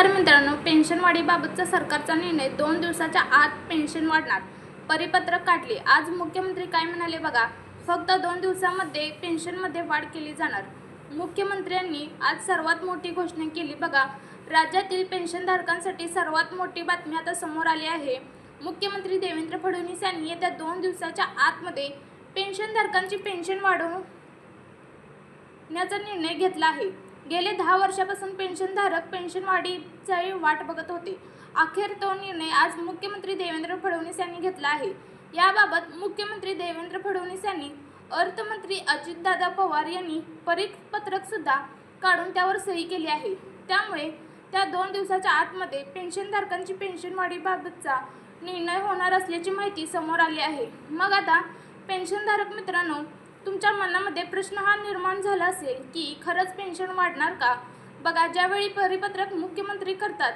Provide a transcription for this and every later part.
तर मित्रांनो पेन्शनवाढीबाबतचा सरकारचा निर्णय दोन दिवसाच्या आत पेन्शन वाढणार. परिपत्रक काढले. आज मुख्यमंत्री काय म्हणाले बघा? फक्त दोन दिवसामध्ये पेन्शनमध्ये वाढ केली जाणार. मुख्यमंत्र्यांनी आज सर्वात मोठी घोषणा केली बघा. राज्यातील पेन्शनधारकांसाठी सर्वात मोठी बातमी आता समोर आली आहे. मुख्यमंत्री देवेंद्र फडणवीस यांनी येत्या दोन दिवसाच्या आतमध्ये पेन्शनधारकांची पेन्शन वाढवण्याचा निर्णय घेतला आहे. गेले दहा वर्षापासून पेन्शनधारक पेन्शनवाढीचाही वाट बघत होते. अखेर तो निर्णय आज मुख्यमंत्री देवेंद्र फडणवीस यांनी घेतला आहे. याबाबत मुख्यमंत्री देवेंद्र फडणवीस यांनी अर्थमंत्री अजितदादा पवार यांनी परिपत्रकसुद्धा काढून त्यावर सही केली आहे. त्यामुळे त्या दोन दिवसाच्या आतमध्ये पेन्शनधारकांची पेन्शनवाढीबाबतचा निर्णय होणार असल्याची माहिती समोर आली आहे. मग आता पेन्शनधारक मित्रांनो तुमच्या मनामध्ये प्रश्न हा निर्माण झाला असेल की खरंच पेन्शन वाढणार का? बघा ज्यावेळी परिपत्रक मुख्यमंत्री करतात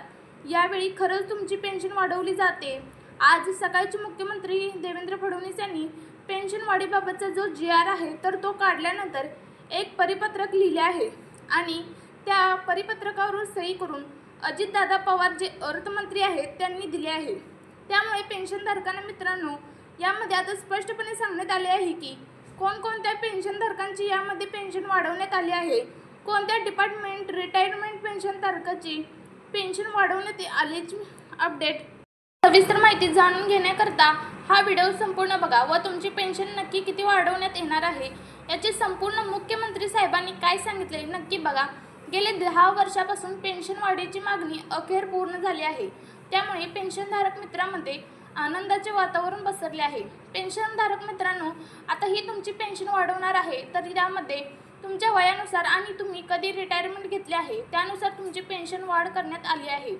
यावेळी खरंच तुमची पेन्शन वाढवली जाते. आज सकाळचे मुख्यमंत्री देवेंद्र फडणवीस यांनी पेन्शन वाढीबाबतचा जो जी आर आहे तर तो काढल्यानंतर एक परिपत्रक लिहिले आहे. आणि त्या परिपत्रकावर सही करून अजितदादा पवार जे अर्थमंत्री आहेत त्यांनी दिले आहे. त्यामुळे पेन्शनधारकांना मित्रांनो यामध्ये आता स्पष्टपणे सांगण्यात आले आहे की कोणकोणत्या पेन्शनधारकांची यामध्ये पेन्शन वाढवण्यात आली आहे? कोणत्या डिपार्टमेंट रिटायरमेंट पेन्शनधारकाची पेन्शन वाढवण्यात आलीची अपडेट सविस्तर माहिती जाणून घेण्याकरता हा व्हिडिओ संपूर्ण बघा व तुमची पेन्शन नक्की किती वाढवण्यात येणार आहे? याचे संपूर्ण मुख्यमंत्री साहेबांनी काय सांगितले नक्की बघा. गेले दहा वर्षापासून पेन्शन वाढीची मागणी अखेर पूर्ण झाली आहे. त्यामुळे पेन्शनधारक मित्रांमध्ये आनंदाचे वातावरण पसरले आहे. पेन्शनधारक मित्रांनो आता ही तुमची पेन्शन वाढवणार आहे. तर त्यामध्ये तुमच्या वयानुसार आणि तुम्ही कधी रिटायरमेंट घेतली आहे त्यानुसार तुमची पेन्शन वाढ करण्यात आली आहे.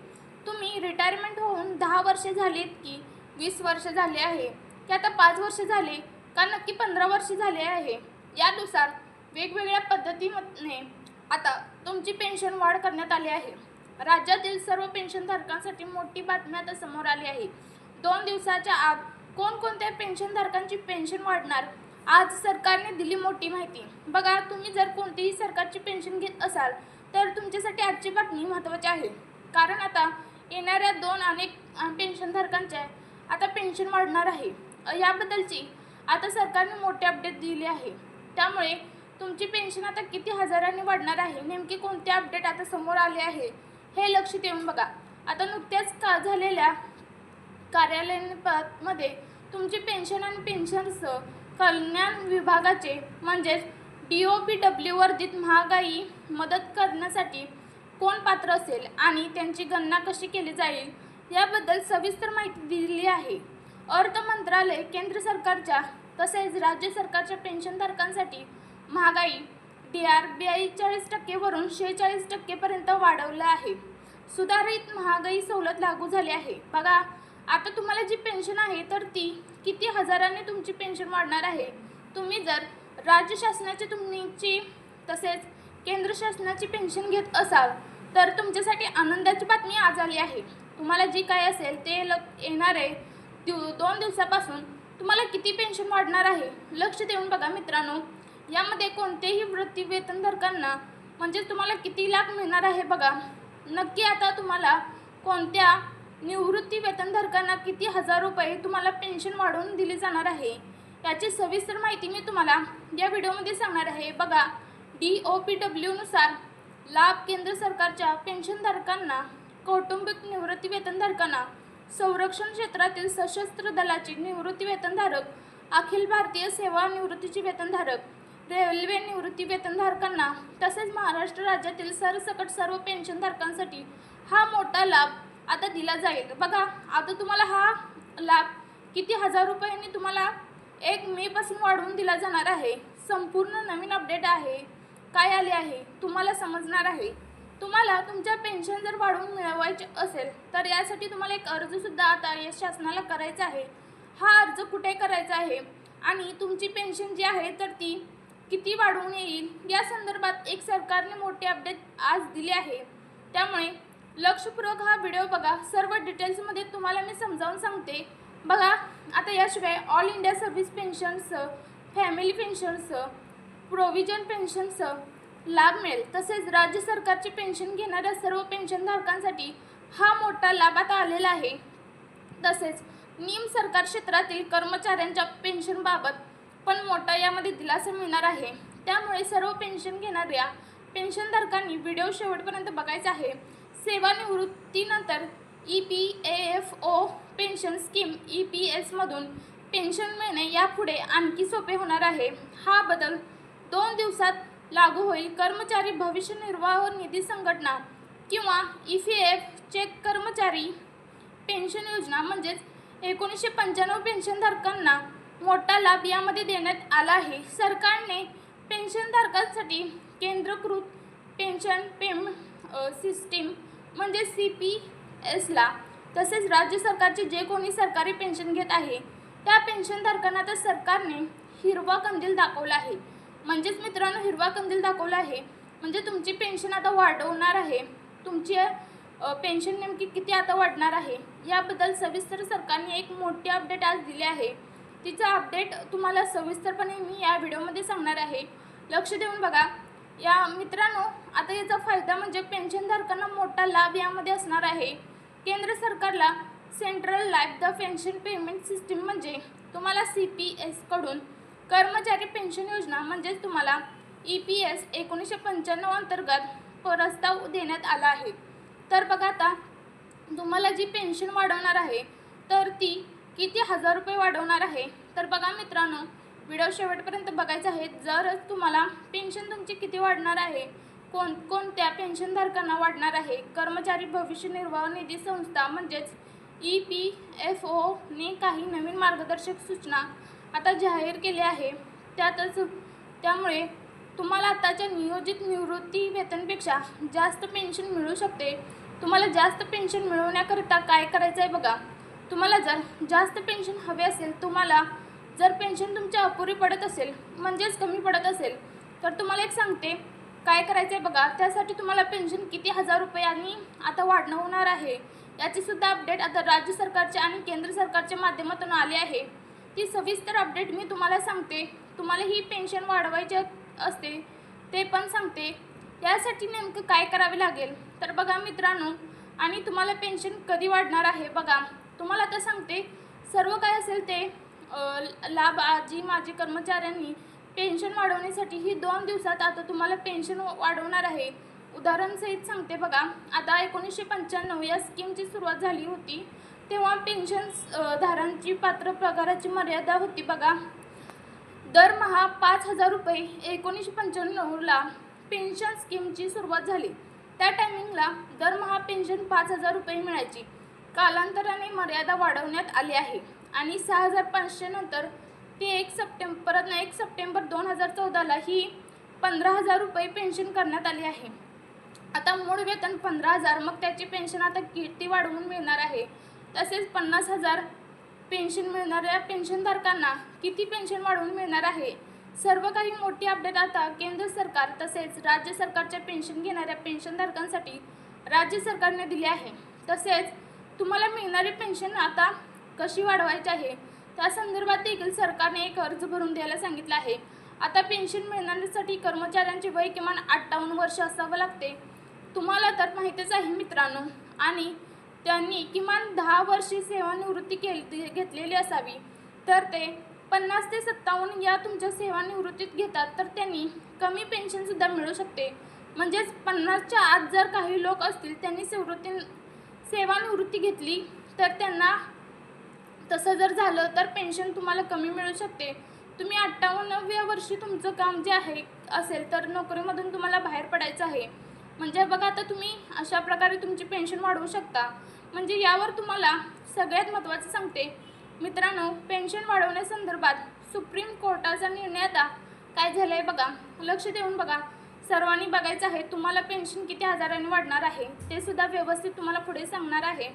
तुम्ही रिटायरमेंट होऊन दहा वर्षे झालीत की वीस वर्ष झाले आहे? की आता पाच वर्ष झाले का नक्की पंधरा वर्ष झाले आहे? यानुसार वेगवेगळ्या पद्धतीमध्ये आता तुमची पेन्शन वाढ करण्यात आली आहे. राज्यातील सर्व पेन्शनधारकांसाठी मोठी बातमी आता समोर आली आहे. दोन दिवसाच्या आत कोणकोणत्या पेन्शनधारकांची पेन्शन वाढणार? आज सरकारने दिली मोठी माहिती. बघा तुम्ही जर कोणतीही सरकारची पेन्शन घेत असाल तर तुमच्यासाठी आजची बातमी महत्त्वाची आहे. कारण आता येणाऱ्या दोन अनेक पेन्शनधारकांच्या आता पेन्शन वाढणार आहे. याबद्दलची आता सरकारने मोठी अपडेट दिली आहे. त्यामुळे तुमची पेन्शन आता किती हजारांनी वाढणार आहे? नेमकी कोणते अपडेट आता समोर आले आहे? हे लक्ष देऊन बघा. आता नुकत्याच का झालेल्या कार्यालयामध्ये तुमची पेन्शन आणि पेन्शन्स कल्याण विभागाचे म्हणजेच डी ओ पी डब्ल्यू वर्धित महागाई मदत करण्यासाठी कोण पात्र असेल आणि त्यांची गणना कशी केली जाईल याबद्दल सविस्तर माहिती दिली आहे. अर्थ मंत्रालय केंद्र सरकारच्या तसेच राज्य सरकारच्या पेन्शनधारकांसाठी महागाई डी आर बेचाळीस टक्केवरून शेहेचाळीस टक्केपर्यंत वाढवलं आहे. सुधारित महागाई सवलत लागू झाली आहे. बघा आता तुम्हाला जी पेन्शन आहे तर ती किती हजाराने तुमची पेन्शन वाढणार आहे? तुम्ही जर राज्य शासनाची तुमची तसेच केंद्र शासनाची पेन्शन घेत असाल तर तुमच्यासाठी आनंदाची बातमी आज आली आहे. तुम्हाला जी काय असेल ते ल येणार आहे. दिव दोन दिवसापासून तुम्हाला किती पेन्शन वाढणार आहे लक्ष देऊन बघा मित्रांनो. यामध्ये कोणतेही वृत्ती वेतनधारकांना म्हणजे तुम्हाला किती लाख मिळणार आहे बघा. नक्की आता तुम्हाला कोणत्या निवृत्ती वेतनधारकांना किती हजार रुपये तुम्हाला पेन्शन वाढवून दिली जाणार आहे? याची सविस्तर माहिती मी तुम्हाला या व्हिडिओमध्ये सांगणार आहे. बघा डी ओ पी डब्ल्यूनुसार लाभ केंद्र सरकारच्या पेन्शनधारकांना कौटुंबिक निवृत्ती वेतनधारकांना संरक्षण क्षेत्रातील सशस्त्र दलाचे निवृत्ती वेतनधारक अखिल भारतीय सेवा निवृत्तीचे वेतनधारक रेल्वे निवृत्ती वेतनधारकांना तसेच महाराष्ट्र राज्यातील सरसकट सर्व पेन्शनधारकांसाठी हा मोठा लाभ आता दिला जाईल. बघा आता तुम्हाला हा लाभ किती हजार रुपयांनी तुम्हाला एक मेपासून वाढवून दिला जाणार आहे. संपूर्ण नवीन अपडेट आहे. काय आले आहे? तुम्हाला समजणार आहे. तुम्हाला तुमच्या पेन्शन जर वाढवून मिळवायचे असेल तर यासाठी तुम्हाला एक अर्जसुद्धा आता या शासनाला करायचा आहे. हा अर्ज कुठे करायचा आहे? आणि तुमची पेन्शन जी आहे तर ती किती वाढवून येईल? या संदर्भात एक सरकारने मोठे अपडेट आज दिले आहे. त्यामुळे लक्षपूर्वक हा व्हिडिओ बघा. सर्व डिटेल्समध्ये तुम्हाला मी समजावून सांगते. बघा आता याशिवाय all India service pensions family pensions provision pensions लाभ मिळेल. तसेच राज्य सरकारची पेन्शन घेणाऱ्या सर्व पेन्शनधारकांसाठी हा मोठा लाभ आता आलेला आहे. तसेच निम सरकार क्षेत्रातील कर्मचाऱ्यांच्या पेन्शनबाबत पण मोठा यामध्ये दिलासा मिळणार आहे. त्यामुळे सर्व पेन्शन घेणाऱ्या पेन्शनधारकांनी व्हिडिओ शेवटपर्यंत बघायचा आहे. सेवानिवृत्तीनंतर E P F O pension scheme E P एसमधून pension मिळणे यापुढे आणखी सोपे होणार आहे. हा बदल दोन दिवसात लागू होईल. कर्मचारी भविष्य निर्वाह निधी संघटना किंवा ई पी एफ चेक कर्मचारी पेन्शन योजना म्हणजेच एकोणीसशे पंच्याण्णव पेन्शनधारकांना मोठा लाभ यामध्ये देण्यात आला आहे. सरकारने पेन्शनधारकांसाठी केंद्रकृत पेन्शन पेम सिस्टीम म्हणजे सी पी एसला तसेच राज्य सरकारचे जे कोणी सरकारी पेन्शन घेत आहे त्या पेन्शनधारकांना तर सरकारने हिरवा कंदील दाखवला आहे. म्हणजेच मित्रांनो हिरवा कंदील दाखवला आहे. म्हणजे तुमची पेन्शन आता वाढवणार आहे. तुमची पेन्शन नेमकी किती आता वाढणार आहे याबद्दल सविस्तर सरकारने एक मोठी अपडेट आज दिली आहे. तिचा अपडेट तुम्हाला सविस्तरपणे मी या व्हिडिओमध्ये सांगणार आहे. लक्ष देऊन बघा. या मित्रांनो आता याचा फायदा म्हणजे पेन्शनधारकांना मोठा लाभ यामध्ये असणार आहे. केंद्र सरकारला central life the pension payment system म्हणजे तुम्हाला सी पी एसकडून कर्मचारी पेन्शन योजना म्हणजेच तुम्हाला ई पी एस एकोणीसशे पंच्याण्णव अंतर्गत प्रस्ताव देण्यात आला आहे. तर बघा आता तुम्हाला जी पेन्शन वाढवणार आहे तर ती किती हजार रुपये वाढवणार आहे? तर बघा मित्रांनो व्हिडिओ शेवटपर्यंत बघायचा आहे. जर तुम्हाला पेन्शन तुमची किती वाढणार आहे कोण कोणत्या पेन्शनधारकांना वाढणार आहे? कर्मचारी भविष्य निर्वाह निधी संस्था म्हणजेच ई पी एफ ओने काही नवीन मार्गदर्शक सूचना आता जाहीर केल्या आहे. त्यातच त्यामुळे तुम्हाला आताच्या नियोजित निवृत्ती वेतनपेक्षा जास्त पेन्शन मिळू शकते. तुम्हाला जास्त पेन्शन मिळवण्याकरिता काय करायचं आहे बघा. तुम्हाला जर जास्त पेन्शन हवे असेल तुम्हाला जर पेन्शन तुमच्या अपुरी पडत असेल म्हणजेच कमी पडत असेल तर तुम्हाला एक सांगते. काय करायचं आहे बघा त्यासाठी तुम्हाला पेन्शन किती हजार रुपयांनी आता वाढणं होणार आहे. याची सुद्धा अपडेट आता राज्य सरकारच्या आणि केंद्र सरकारच्या माध्यमातून आली आहे. ती सविस्तर अपडेट मी तुम्हाला सांगते. तुम्हाला ही पेन्शन वाढवायची असते ते पण सांगते. यासाठी नेमकं काय करावे लागेल? तर बघा मित्रांनो आणि तुम्हाला पेन्शन कधी वाढणार आहे बघा. तुम्हाला आता सांगते सर्व काय असेल ते लाभ आजी माजी कर्मचाऱ्यांनी पेन्शन वाढवण्यासाठी ही दोन दिवसात आता तुम्हाला पेन्शन वाढवणार आहे. उदाहरणसहित सांगते बघा आता एकोणीसशे पंच्याण्णव या स्कीमची सुरुवात झाली होती. तेव्हा पेन्शन धारांची पात्र पगाराची मर्यादा होती बघा. दरमहा पाच हजार रुपये एकोणीसशे पंच्याण्णवला पेन्शन स्कीमची सुरुवात झाली. त्या टायमिंगला दरमहा पेन्शन पाच हजार रुपये मिळायची. कालांतराने मर्यादा वाढवण्यात आली आहे आणि सहा हजार पाचशे नंतर ती एक सप्टेंबर परत एक सप्टेंबर दोन हजार चौदाला ही पंधरा हजार रुपये पेन्शन करण्यात आली आहे. आता मूळ वेतन पंधरा हजार मग त्याची पेन्शन आता किती वाढवून मिळणार आहे? तसेच पन्नास हजार पेन्शन मिळणाऱ्या पेन्शनधारकांना किती पेन्शन वाढवून मिळणार आहे? सर्व काही मोठी अपडेट आता केंद्र सरकार तसेच राज्य सरकारच्या पेन्शन घेणाऱ्या पेन्शनधारकांसाठी राज्य सरकारने दिली आहे. तसेच तुम्हाला मिळणारी पेन्शन आता कशी वाढवायची आहे? त्या संदर्भात देखील सरकारने एक अर्ज भरून द्यायला सांगितलं आहे. आता पेन्शन मिळण्यासाठी कर्मचाऱ्यांचे वय किमान अठ्ठावन्न वर्ष असावं लागते. तुम्हाला तर माहितीच आहे मित्रांनो. आणि त्यांनी किमान दहा वर्षे सेवानिवृत्ती केली घेतलेली असावी. तर ते पन्नास ते सत्तावन्न या तुमच्या सेवानिवृत्तीत घेतात तर त्यांनी कमी पेन्शनसुद्धा मिळू शकते. म्हणजेच पन्नासच्या आत जर काही लोक असतील त्यांनी सेवृत्ती सेवानिवृत्ती घेतली तर त्यांना तसं जर झालं तर पेन्शन तुम्हाला कमी मिळू शकते. तुम्ही अठ्ठावन्नव्या वर्षी तुमचं काम जे आहे असेल तर नोकरीमधून तुम्हाला बाहेर पडायचं आहे. म्हणजे बघा आता तुम्ही अशा प्रकारे तुमची पेन्शन वाढवू शकता. म्हणजे यावर तुम्हाला सगळ्यात महत्त्वाचं सांगते. मित्रांनो पेन्शन वाढवण्यासंदर्भात सुप्रीम कोर्टाचा निर्णय आता काय झालं आहे बघा. लक्ष देऊन बघा. सर्वांनी बघायचं आहे तुम्हाला पेन्शन किती हजारांनी वाढणार आहे ते सुद्धा व्यवस्थित तुम्हाला पुढे सांगणार आहे.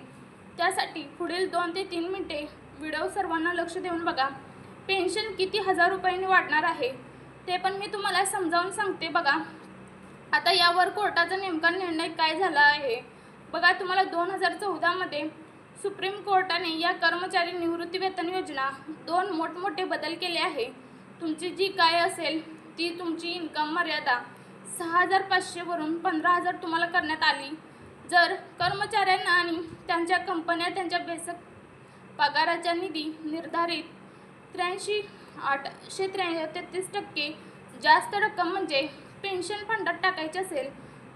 त्यासाठी पुढील दोन ते तीन मिनिटे व्हिडिओ सर्वांना लक्ष देऊन बघा. पेन्शन किती हजार रुपयांनी वाढणार आहे ते पण मी तुम्हाला समजावून सांगते बघा. आता यावर कोर्टाचा नेमका निर्णय काय झाला आहे? बघा तुम्हाला दोन हजार चौदामध्ये सुप्रीम कोर्टाने या कर्मचारी निवृत्ती वेतन योजना दोन मोठमोठे बदल केले आहे. तुमची जी काय असेल ती तुमची इन्कम मर्यादा सहा हजार पाचशेवरून पंधरा हजार तुम्हाला करण्यात आली. जर कर्मचाऱ्यांना आणि त्यांच्या कंपन्या त्यांच्या बेसक पगाराच्या निधी निर्धारित त्र्याऐंशी आठशे त्र्या तेहतीस टक्के जास्त रक्कम म्हणजे पेन्शन फंडात टाकायची असेल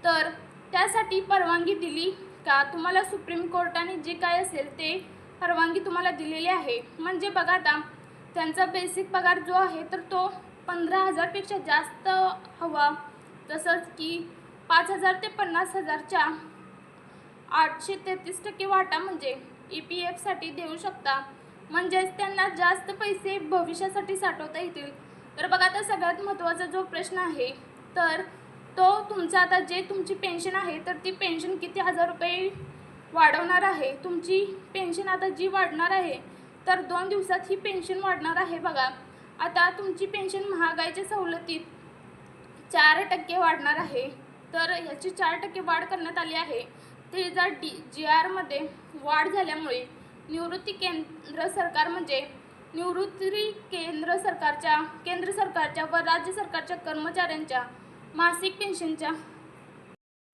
तर त्यासाठी परवानगी दिली का? तुम्हाला सुप्रीम कोर्टाने जे काय असेल ते परवानगी तुम्हाला दिलेली आहे. म्हणजे बघा आता त्यांचा बेसिक पगार जो आहे तर तो पंधरा हजारपेक्षा जास्त हवा. तसंच की पाच हजार ते पन्नास हजारच्या आठशे तेहतीस टक्के वाटा म्हणजे ई पी एफसाठी देऊ शकता. म्हणजेच त्यांना जास्त पैसे भविष्यासाठी साठवता येतील. तर बघा आता सगळ्यात महत्त्वाचा जो प्रश्न आहे तर तो तुमचा आता जे तुमची पेन्शन आहे तर ती पेन्शन किती हजार रुपये वाढवणार आहे? तुमची पेन्शन आता जी वाढणार आहे तर दोन दिवसात ही पेन्शन वाढणार आहे बघा. आता तुमची पेन्शन महागाईच्या सवलतीत चार टक्के वाढणार आहे. तर ह्याची चार टक्के वाढ करण्यात आली आहे. ते जर डी जी आरमध्ये वाढ झाल्यामुळे निवृत्ती केंद्र सरकार म्हणजे निवृत्ती केंद्र सरकारच्या केंद्र सरकारच्या व राज्य सरकारच्या कर्मचाऱ्यांच्या मासिक पेन्शनच्या.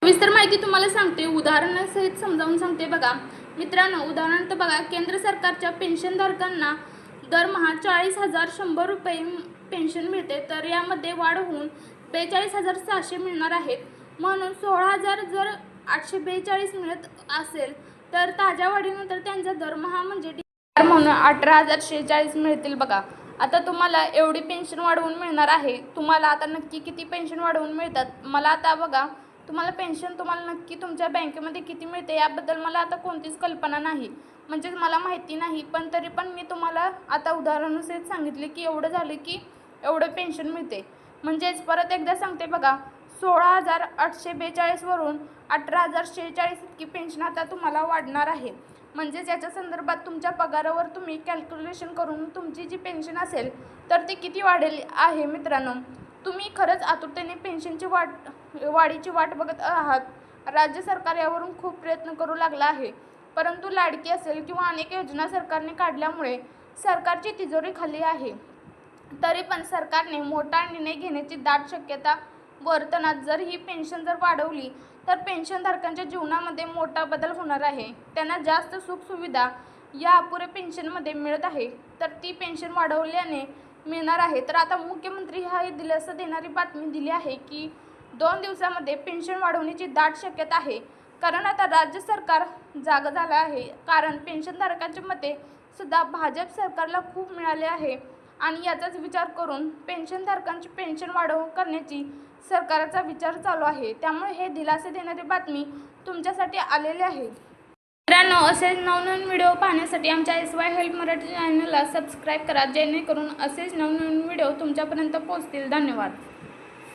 सविस्तर माहिती तुम्हाला सांगते. उदाहरणासहित समजावून सांगते बघा. मित्रांनो उदाहरणार्थ बघा केंद्र सरकारच्या पेन्शनधारकांना दरमहा चाळीस हजार शंभर रुपये पेन्शन मिळते. तर यामध्ये वाढ होऊन बेचाळीस हजार सहाशे मिळणार आहेत. म्हणून सोळा हजार जर आठशे बेचाळीस मिळत असेल तर ताज्या वाढीनंतर त्यांचा दरमहा म्हणजे म्हणून अठरा हजार शेहेचाळीस मिळतील बघा. आता तुम्हाला एवढी पेन्शन वाढवून मिळणार आहे. तुम्हाला आता नक्की किती पेन्शन वाढवून मिळतात? मला आता बघा तुम्हाला पेन्शन तुम्हाला नक्की तुमच्या बँकेमध्ये किती मिळते याबद्दल मला आता कोणतीच कल्पना नाही. म्हणजेच मला माहिती नाही पण तरी पण मी तुम्हाला आता उदाहरणासहित सांगितले की एवढं झालं की एवढं पेन्शन मिळते. म्हणजेच परत एकदा सांगते बघा सोळा हजार आठशे बेचाळीसवरून अठरा हजार शेहेचाळीस इतकी पेन्शन आता तुम्हाला वाढणार आहे. म्हणजेच याच्या संदर्भात तुमच्या पगारावर तुम्ही कॅल्क्युलेशन करून तुमची जी पेन्शन असेल तर ती किती वाढेल आहे मित्रांनो? तुम्ही खरंच आतुरतेने पेन्शनची वाट वाढीची वाट बघत आहात. राज्य सरकार यावरून खूप प्रयत्न करू लागला आहे. परंतु लाडकी असेल किंवा अनेक योजना सरकारने काढल्यामुळे सरकारची तिजोरी खाली आहे. तरी पण सरकारने मोठा निर्णय घेण्याची दाट शक्यता वर्तनात जर ही पेन्शन जर वाढवली तर पेन्शनधारकांच्या जीवनामध्ये मोठा बदल होणार आहे. त्यांना जास्त सुखसुविधा या अपुरे पेन्शनमध्ये मिळत आहे. तर ती पेन्शन वाढवल्याने मिळणार आहे. तर आता मुख्यमंत्री हा हे दिलासा देणारी बातमी दिली आहे की दोन दिवसामध्ये पेन्शन वाढवण्याची दाट शक्यता आहे. कारण आता राज्य सरकार जागं झालं आहे. कारण पेन्शनधारकांच्या मते सुद्धा भाजप सरकारला खूप मिळाले आहे. आणि याचाच विचार करून पेन्शनधारकांची पेन्शन वाढव करण्याची सरकारचा विचार चालू आहे. त्यामुळे हे दिलासे देणारी बातमी तुमच्यासाठी आलेली आहे. मित्रांनो असेच नवनवीन व्हिडिओ पाहण्यासाठी आमच्या एस वाय हेल्प मराठी चॅनलला सबस्क्राईब करा. जेणेकरून असेच नवनवीन व्हिडिओ तुमच्यापर्यंत पोहोचतील. धन्यवाद.